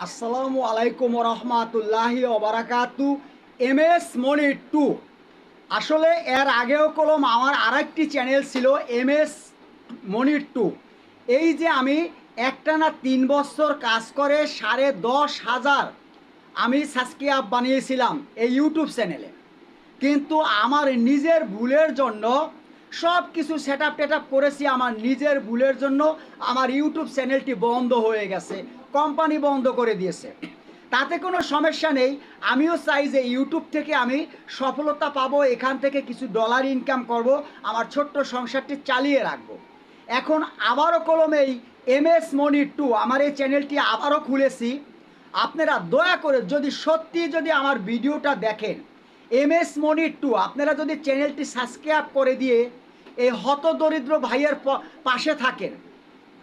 আসসালামু আলাইকুম রহমাতুল্লাহি ওবারাকাতু এম এস মনি টু আসলে এর আগেও কলম আমার আরেকটি চ্যানেল ছিল এম এস মনি টু এই যে আমি একটানা তিন বছর কাজ করে সাড়ে দশ হাজার আমি সাবস্ক্রাইব বানিয়েছিলাম এই ইউটিউব চ্যানেলে কিন্তু আমার নিজের ভুলের জন্য সব কিছু সেট আপ টেট করেছি আমার নিজের ভুলের জন্য আমার ইউটিউব চ্যানেলটি বন্ধ হয়ে গেছে কোম্পানি বন্ধ করে দিয়েছে। তাতে কোনো সমস্যা নেই। আমিও চাই যে ইউটিউব থেকে আমি সফলতা পাবো, এখান থেকে কিছু ডলার ইনকাম করব, আমার ছোট্ট সংসারটি চালিয়ে রাখব। এখন আবারও কলমেই এম এস মনি টু আমার এই চ্যানেলটি আবারও খুলেছি। আপনারা দয়া করে যদি সত্যি যদি আমার ভিডিওটা দেখেন এম এস মনি টু আপনারা যদি চ্যানেলটি সাবস্ক্রাইব করে দিয়ে এই হতদরিদ্র ভাইয়ের পাশে থাকেন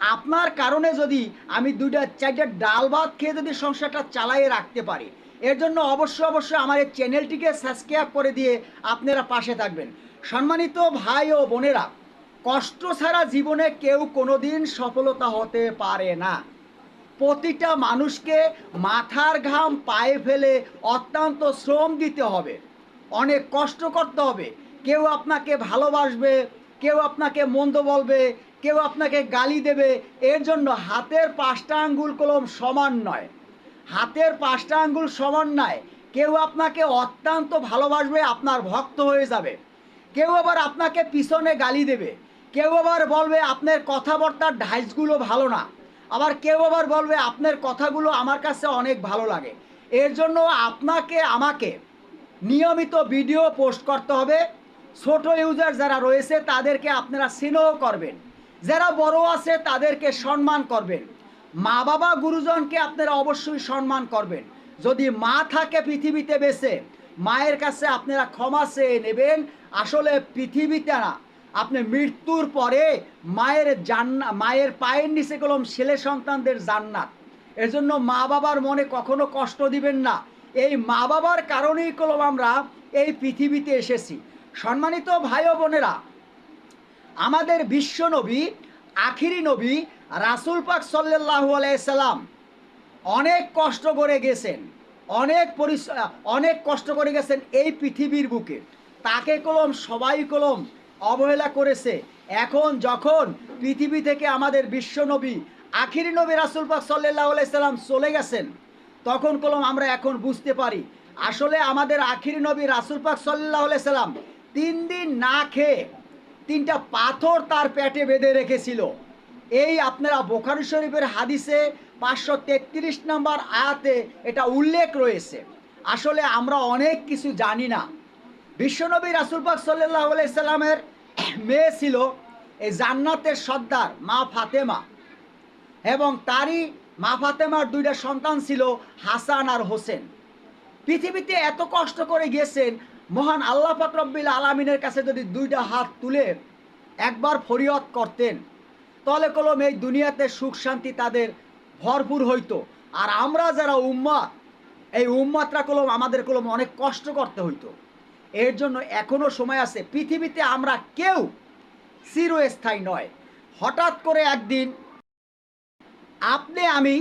আপনার কারণে যদি আমি দুইটা, চারটা ডাল ভাত খেয়ে যদি সংসারটা চালিয়ে রাখতে পারি, এর জন্য অবশ্যই অবশ্যই আমার এই চ্যানেলটিকে সাবস্ক্রাইব করে দিয়ে আপনারা পাশে থাকবেন। সম্মানিত ভাই ও বোনেরা, কষ্ট ছাড়া জীবনে কেউ কোনোদিন সফলতা হতে পারে না। প্রতিটা মানুষকে মাথার ঘাম পায়ে ফেলে অত্যন্ত শ্রম দিতে হবে। অনেক কষ্ট করতে হবে। কেউ আপনাকে ভালোবাসবে, কেউ আপনাকে মন্দ বলবে কেউ আপনাকে গালি দেবে, এর জন্য হাতের পাঁচটা আঙ্গুল কলম সমান নয়। হাতের পাঁচটা আঙ্গুল সমান নয়। কেউ আপনাকে অত্যন্ত ভালোবাসবে, আপনার ভক্ত হয়ে যাবে। কেউ আবার আপনাকে পিছনে গালি দেবে। কেউ আবার বলবে, আপনার কথাবার্তার ঢাইসগুলো ভালো না। আবার কেউ আবার বলবে, আপনার কথাগুলো আমার কাছে অনেক ভালো লাগে। এর জন্য আপনাকে, আমাকে নিয়মিত ভিডিও পোস্ট করতে হবে। ছোট ইউজার যারা রয়েছে, তাদেরকে আপনারা স্নেহ করবেন। যারা বড় আছে তাদেরকে সম্মান করবেন। মা বাবা গুরুজনকে আপনারা অবশ্যই সম্মান করবেন। যদি মা থাকে পৃথিবীতে বেঁচে, মায়ের কাছে আপনারা ক্ষমা চেয়ে নেবেন। আসলে পৃথিবীতে না, আপনি মৃত্যুর পরে মায়ের জান্না, মায়ের পায়ের নিচে কলম ছেলে সন্তানদের জান্নাত। এর জন্য মা বাবার মনে কখনো কষ্ট দিবেন না। এই মা বাবার কারণেই কলম আমরা এই পৃথিবীতে এসেছি। সম্মানিত ভাই বোনেরা আমাদের বিশ্ব নবী, আখিরি নবী, রাসুল পাক সাল্লাহু আলাইসাল্লাম অনেক কষ্ট করে গেছেন, অনেক পরিস, অনেক কষ্ট করে গেছেন এই পৃথিবীর বুকে। তাকে কলম, সবাই কলম অবহেলা করেছে। এখন যখন পৃথিবী থেকে আমাদের বিশ্ব নবী, আখিরি নবী রাসুল পাক সাল্লাহ আলাইসাল্লাম চলে গেছেন, তখন কলম আমরা এখন বুঝতে পারি। আসলে আমাদের আখিরি নবী রাসুল পাক সাল্লাহ সাল্লাম তিন দিন না খেয়ে তিনটা পাথর তার পেটে বেঁধে রেখেছিল। এই আপনারা বোখারি শরীফের হাদিসে পাঁচশো তেত্রিশ নম্বর আয়াতে এটা উল্লেখ রয়েছে। আসলে আমরা অনেক কিছু জানি না। বিশ্বনবী রাসুল পাক সাল্লাহ সাল্লামের মেয়ে ছিল এই জান্নাতের সর্দার, মা ফাতেমা। এবং তারই মা ফাতেমার দুইটা সন্তান ছিল হাসান আর হোসেন। পৃথিবীতে এত কষ্ট করে গিয়েছেন মহান আল্লাহ ফাকরব্বিল আলমিনের কাছে যদি দুইটা হাত তুলে একবার ফরিয়ত করতেন, তাহলে কলম এই দুনিয়াতে সুখ শান্তি তাদের ভরপুর হইতো। আর আমরা যারা উম্মাত এই উম্মাতরা কলম, আমাদের কলম অনেক কষ্ট করতে হইতো। এর জন্য এখনও সময় আছে। পৃথিবীতে আমরা কেউ চিরস্থায়ী নয়। হঠাৎ করে একদিন আপনি, আমি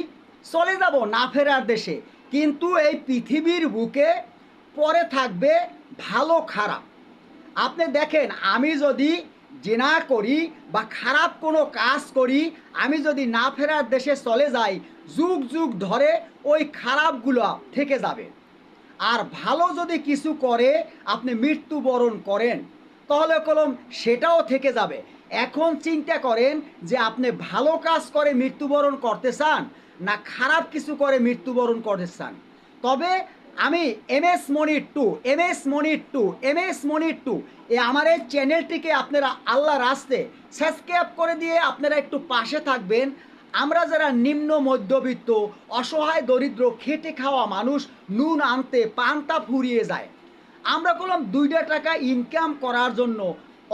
চলে যাব না ফেরার দেশে। কিন্তু এই পৃথিবীর বুকে পরে থাকবে ভালো খারাপ। আপনি দেখেন, আমি যদি জেনা করি বা খারাপ কোনো কাজ করি, আমি যদি না ফেরার দেশে চলে যাই, যুগ যুগ ধরে ওই খারাপগুলো থেকে যাবে। আর ভালো যদি কিছু করে, আপনি মৃত্যুবরণ করেন, তাহলে কলম সেটাও থেকে যাবে। এখন চিন্তা করেন যে আপনি ভালো কাজ করে মৃত্যুবরণ করতে চান, না খারাপ কিছু করে মৃত্যুবরণ করতে চান। তবে আমি এম এস মনির টু এম এস মনির টু এম এস মনির টু। এ আমার এই চ্যানেলটিকে আপনারা আল্লাহ রাস্তে সাবস্ক্রাইব করে দিয়ে আপনারা একটু পাশে থাকবেন। আমরা যারা নিম্ন, মধ্যবিত্ত, অসহায়, দরিদ্র, খেটে খাওয়া মানুষ, নুন আনতে পান্তা ফুরিয়ে যায়। আমরা বললাম দুইটা টাকা ইনকাম করার জন্য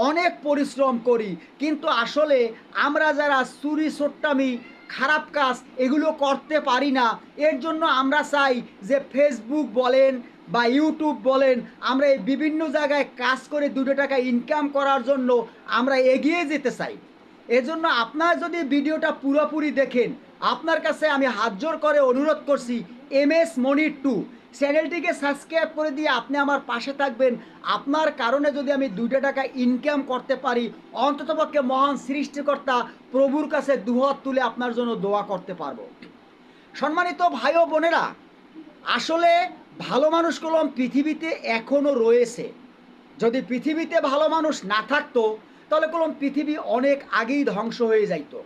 অনেক পরিশ্রম করি, কিন্তু আসলে আমরা যারা চুরি, সোট্টামি খারাপ কাজ এগুলো করতে পারি না। এর জন্য আমরা চাই যে ফেসবুক বলেন বা ইউটিউব বলেন, আমরা এই বিভিন্ন জায়গায় কাজ করে দুটো টাকা ইনকাম করার জন্য আমরা এগিয়ে যেতে চাই। এজন্য আপনার যদি ভিডিওটা পুরোপুরি দেখেন, আপনার কাছে আমি হাত জোর করে অনুরোধ করছি এম এস মনির টু চ্যানেলটিকে সাবস্ক্রাইব করে দিয়ে আপনি আমার পাশে থাকবেন। আপনার কারণে যদি আমি দুইটা টাকা ইনকাম করতে পারি, অন্ততপক্ষে মহান সৃষ্টিকর্তা প্রভুর কাছে দুহাত তুলে আপনার জন্য দোয়া করতে পারব। সম্মানিত ভাই ও বোনেরা, আসলে ভালো মানুষ মানুষগুলো পৃথিবীতে এখনও রয়েছে। যদি পৃথিবীতে ভালো মানুষ না থাকতো, তাহলে কলম পৃথিবী অনেক আগেই ধ্বংস হয়ে যাইতো।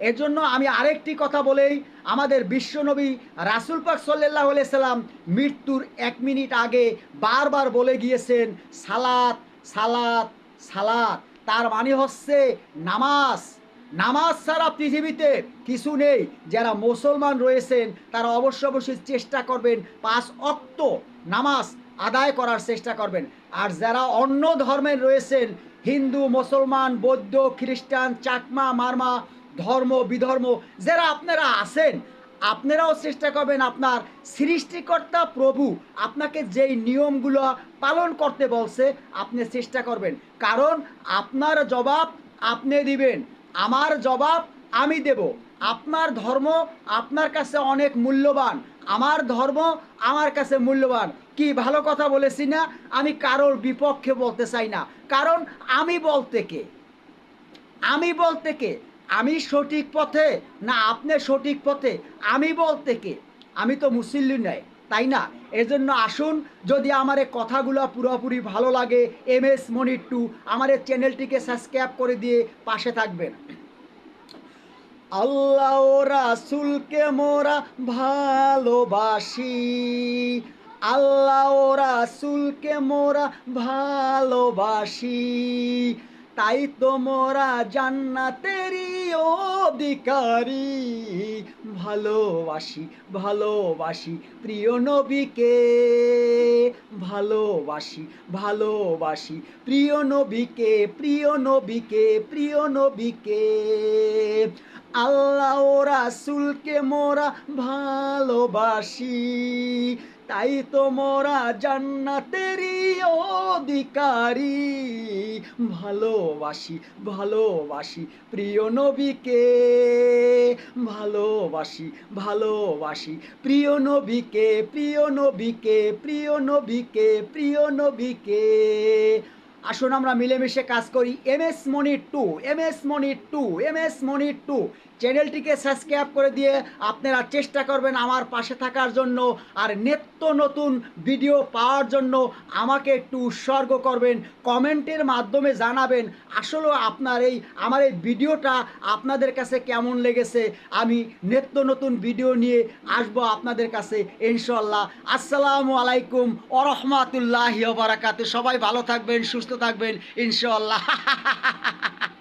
এর জন্য আমি আরেকটি কথা বলেই আমাদের বিশ্বনবী রাসুল পাক সাল্লাহ সাল্লাম মৃত্যুর এক মিনিট আগে বারবার বলে গিয়েছেন, সালাত সালাত সালাত। তার মানে হচ্ছে নামাজ। নামাজ ছাড়া পৃথিবীতে কিছু নেই। যারা মুসলমান রয়েছেন, তারা অবশ্য অবশ্যই চেষ্টা করবেন পাঁচ অক্ত নামাজ আদায় করার চেষ্টা করবেন। আর যারা অন্য ধর্মের রয়েছেন, হিন্দু, মুসলমান, বৌদ্ধ, খ্রিস্টান, চাকমা, মারমা ধর্ম, বিধর্ম, যারা আপনারা আছেন, আপনারাও চেষ্টা করবেন আপনার সৃষ্টিকর্তা প্রভু আপনাকে যেই নিয়মগুলো পালন করতে বলছে, আপনি চেষ্টা করবেন। কারণ আপনার জবাব আপনি দিবেন, আমার জবাব আমি দেব। আপনার ধর্ম আপনার কাছে অনেক মূল্যবান, আমার ধর্ম আমার কাছে মূল্যবান। কি ভালো কথা বলেছি না? আমি কারোর বিপক্ষে বলতে চাই না। কারণ আমি বলতে কে? আমি বলতে কে? আমি সঠিক পথে না আপনি সঠিক পথে? আমি বলতে কে? আমি তো মুসল্লি নয় তাই না? এজন্য আসুন, যদি আমার কথাগুলো পুরোপুরি ভালো লাগে এম এস মনির টু আমার চ্যানেলটিকে সাবস্ক্রাইব করে দিয়ে পাশে থাকবেন। আল্লাহ রাসুলকে মোরা ভালোবাসি। আল্লাহ রাসুলকে মোরা ভালোবাসি। তাই তো মোরা জান্নাতেরই অধিকারী, ভালোবাসি ভালোবাসি প্রিয় নবীকে। ভালোবাসি ভালোবাসি প্রিয় নবীকে প্রিয় নবীকে প্রিয় নবীকে। আল্লাহ ও রাসুলকে মোরা ভালোবাসি। তাই তো মোরা জান্নাতেরই অধিকারী। ভালোবাসি ভালোবাসি প্রিয় নবীকে। ভালোবাসি ভালোবাসি প্রিয় নবীকে প্রিয় নবীকে প্রিয় নবীকে প্রিয় নবীকে। আসুন আমরা মিলেমিশে কাজ করি। M S Moni two M S Moni two M S Moni two. চ্যানেলটিকে সাবস্ক্রাইব করে দিয়ে আপনারা চেষ্টা করবেন আমার পাশে থাকার জন্য আর নিত্য নতুন ভিডিও পাওয়ার জন্য আমাকে একটু উৎসর্গ করবেন, কমেন্টের মাধ্যমে জানাবেন আসলে আপনার এই, আমার এই ভিডিওটা আপনাদের কাছে কেমন লেগেছে। আমি নিত্য নতুন ভিডিও নিয়ে আসব আপনাদের কাছে ইনশাল্লাহ আসসালামু আলাইকুম ওরহমাতুল্লাহ বারাকাতু সবাই ভালো থাকবেন সুস্থ থাকবেন ইনশাল্লাহ